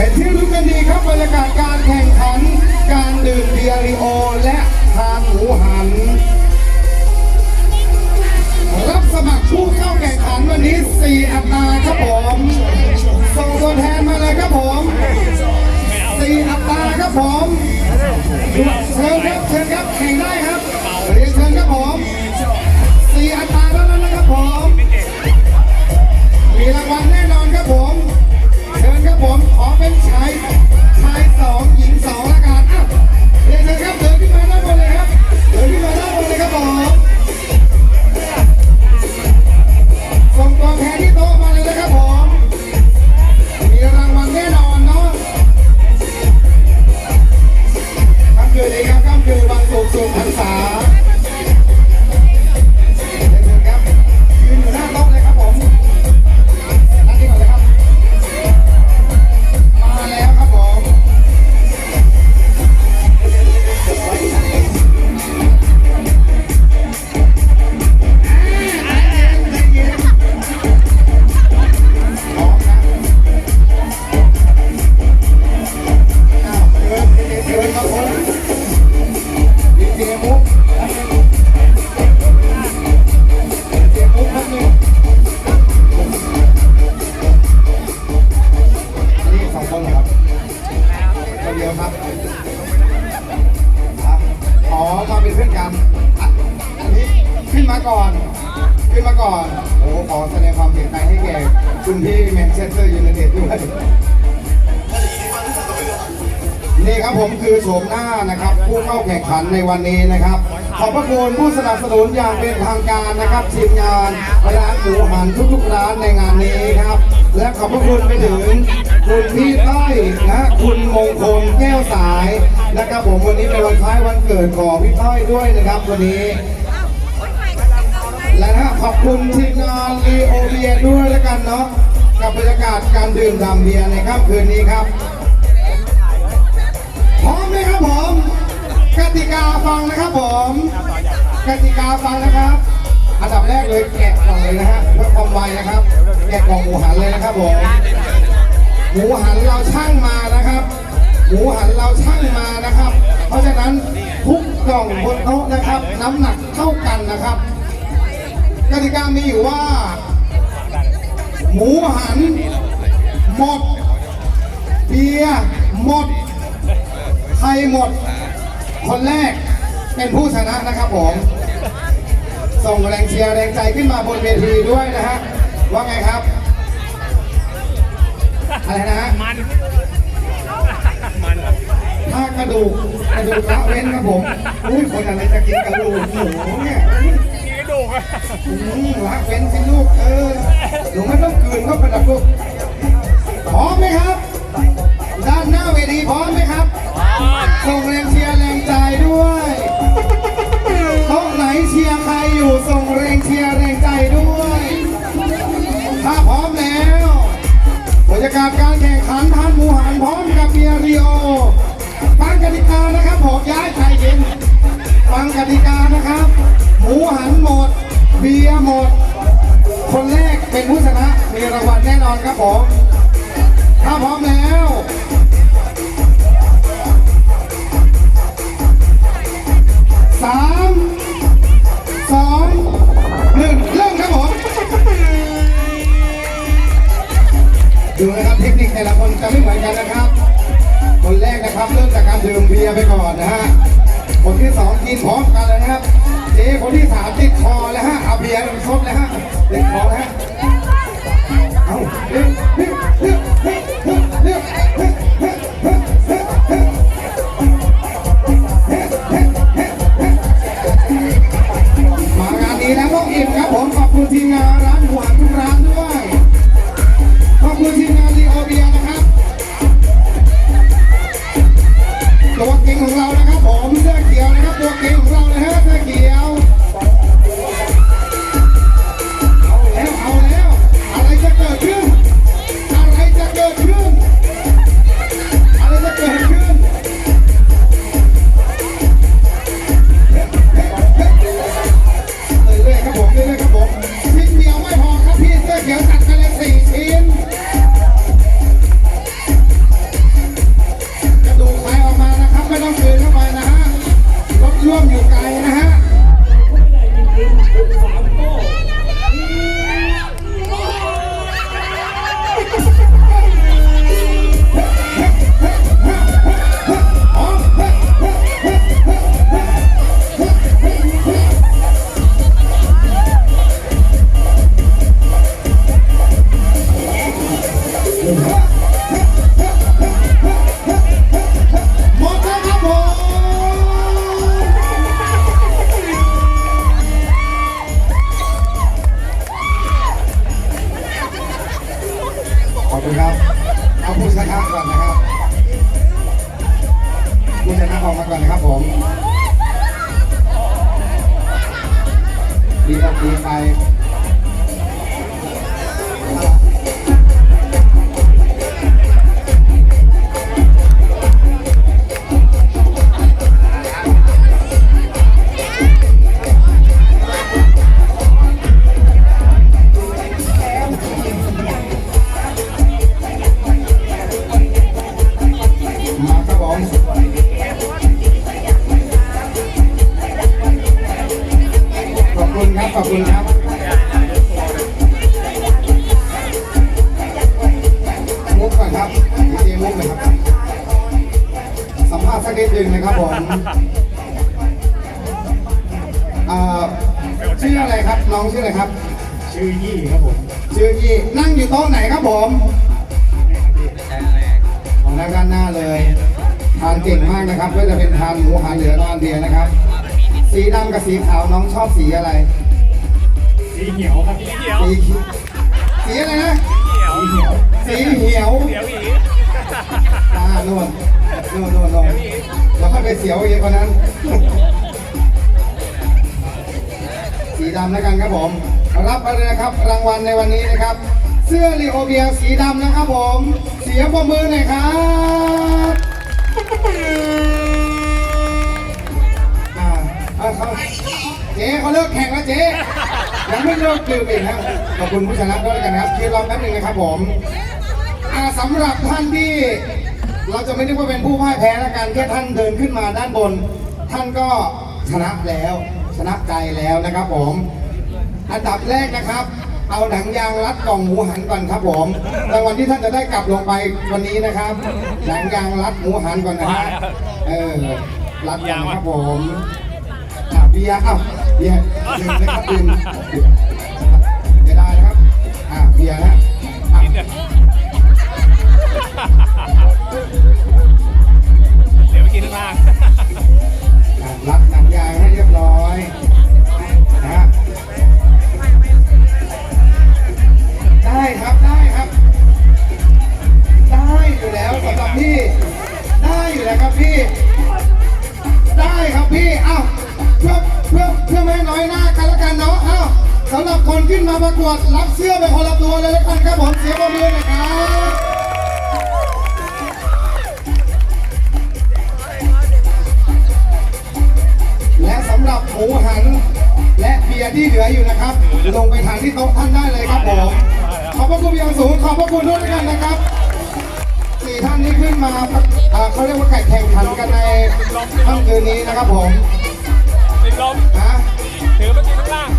เป็นที่รู้กันดีครับบรรยากาศการแข่งขัน การดื่มเบียร์ริโอและทานหมูหัน รับสมัครผู้เข้าแข่งขันวันนี้ 4 อัตราครับผมส่งตัวแทนมาเลยครับผม 4 อัตราครับผมเชิญครับเชิญครับแข่งได้ครับเรียนเชิญครับผม4อัตราเท่านั้นนะครับผมมีรางวัลแน่นอนครับผม ครับผม ขอเป็นชายชายสองหญิงสอง ดียวครับครับอ๋อมาเป็นเพื่อนกันอันนี้ขึ้นมาก่อน ขึ้นมาก่อน โอ้ขอแสดงความเสียใจให้แก่คุณพี่แมนเชสเตอร์ยูไนเต็ดด้วยนี่ครับผมคือโฉมหน้านะครับ ผู้เข้าแข่งขันในวันนี้นะครับ ขอบพระคุณผู้สนับสนุนอย่างเป็นทางการนะครับทีมงานร้านหมูหันทุกๆร้านในงานนี้ครับ และขอบพระคุณไปถึงคุณพี่ต้อยนะคุณมงคลแก้วสายนะครับผมวันนี้เป็นวันคล้ายวันเกิดของพี่ต้อยด้วยนะครับวันนี้ และนะขอบคุณทีมงานรีโอเบียด้วยแล้วกันเนาะกับบรรยากาศการดื่มดำเบียร์ในค่ำคืนนี้ครับพร้อมไหมครับผมกติกาฟังนะครับผมกติกาฟังนะครับ อันดับแรกเลยแกะกล่องเลยนะฮะเพื่อความไวนะครับ แกะกล่องหมูหันเลยนะครับผมหมูหันเราช่างมานะครับหมูหันเราช่างมานะครับ เพราะฉะนั้นทุกกล่องบนโต๊ะนะครับ น้ำหนักเท่ากันนะครับกติกามีอยู่ว่า หมูหันหมดเบียร์หมดใครหมด คนแรกเป็นผู้ชนะนะครับผม ส่งแรงเชียร์แรงใจขึ้นมาบนเวทีด้วยนะฮะ ว่าไงครับ อะไรนะฮะมัน มันถ้ากระดูกกระดูกละเว้นครับผมอุ้ยคนอะไรจะกินกระดูกหมูเนี่ยมีกระดูกอะอืมละเว้นสิลูกเออหนูไม่ต้องกลืนเข้าไปนะลูกพร้อมไหมครับีโอฟังกติกานะครับผมย้ายใจเย็นฟังกติกานะครับ หมูหันหมด เบียร์หมด คนแรกเป็นผู้ชนะ มีรางวัลแน่นอนครับผมถ้าพร้อมแล้วสามสองหนึ่งเริ่มครับผมดูนะครับเทคนิคแต่ละคนจะไม่เหมือนกันนะครับ คนแรกนะครับเริ่มจากการดื่มเบียร์ไปก่อนนะฮะ คนที่สองกินพร้อมกันเลยนะครับ เจ๊คนที่สามติดคอแล้วฮะเอาเบียร์ไปซดแล้วฮะติดคอแล้วฮะ นิดหนึงนะครับผมอ่าชื่ออะไรครับน้องชื่ออะไรครับ ชื่อยี่ครับผมชื่อยี่นั่งอยู่โต๊ะไหนครับผมของนั่งด้านหน้าเลยทานเก่งมากนะครับก็จะเป็นทานหมูหันเหลือนอนเดียนะครับ สีดำกับสีขาวน้องชอบสีอะไร สีเหียวครับสีเหียวสีสีอะไรนะเหียวสีเหียวเหียวอี ตาโน่นโน่นโน่นโน่นแล้วค่อยไปเสียวเอีกคนนั้น สีดำแล้วกันครับผม รับไปเลยนะครับ รางวัลในวันนี้นะครับ เสื้อลีโอเบียสีดำนะครับผม เสียงปรบมือหน่อยครับอ่าเอาเขาเจ๊เขาเลิกแข่งแล้วเจ๊ยังไม่เลิกดื่มอีกนะขอบคุณผู้ชนะด้วยแล้วกันนะครับคิดรอแป๊บหนึงนะครับผม อ่าสำหรับท่านที่ เราจะไม่นึกว่าเป็นผู้พ่ายแพ้แล้วกันแค่ท่านเดินขึ้นมาด้านบน ท่านก็ชนะแล้ว ชนะใจแล้วนะครับผม อันดับแรกนะครับ เอาหนังยางรัดกล่องหมูหันก่อนครับผมรางวัลที่ท่านจะได้กลับลงไปวันนี้นะครับหนังยางรัดหมูหันก่อนนะฮะเออรัดก่อนนะครับผมอะเบียร์อ้าวเบียร์ดื่มนะครับดื่มจะได้นะครับอะเบียร์นะ ขึ้นมาประกวดรับเสื้อไปคนละตัวเลยแล้วกันครับผมเสียงปรบมือหน่อยครับและสำหรับหมูหันและเบียร์ที่เหลืออยู่นะครับ ลงไปทานที่โต๊ะท่านได้เลยครับผมขอบพระคุณอย่างสูงขอบพระคุณด้วยกันนะครับสี่ท่านนี้ขึ้นมาอ่าเขาเรียกว่าแข่งแข่งขันกันในค่ำคืนนี้นะครับผมเป็นลมนะถือไปกินข้างล่าง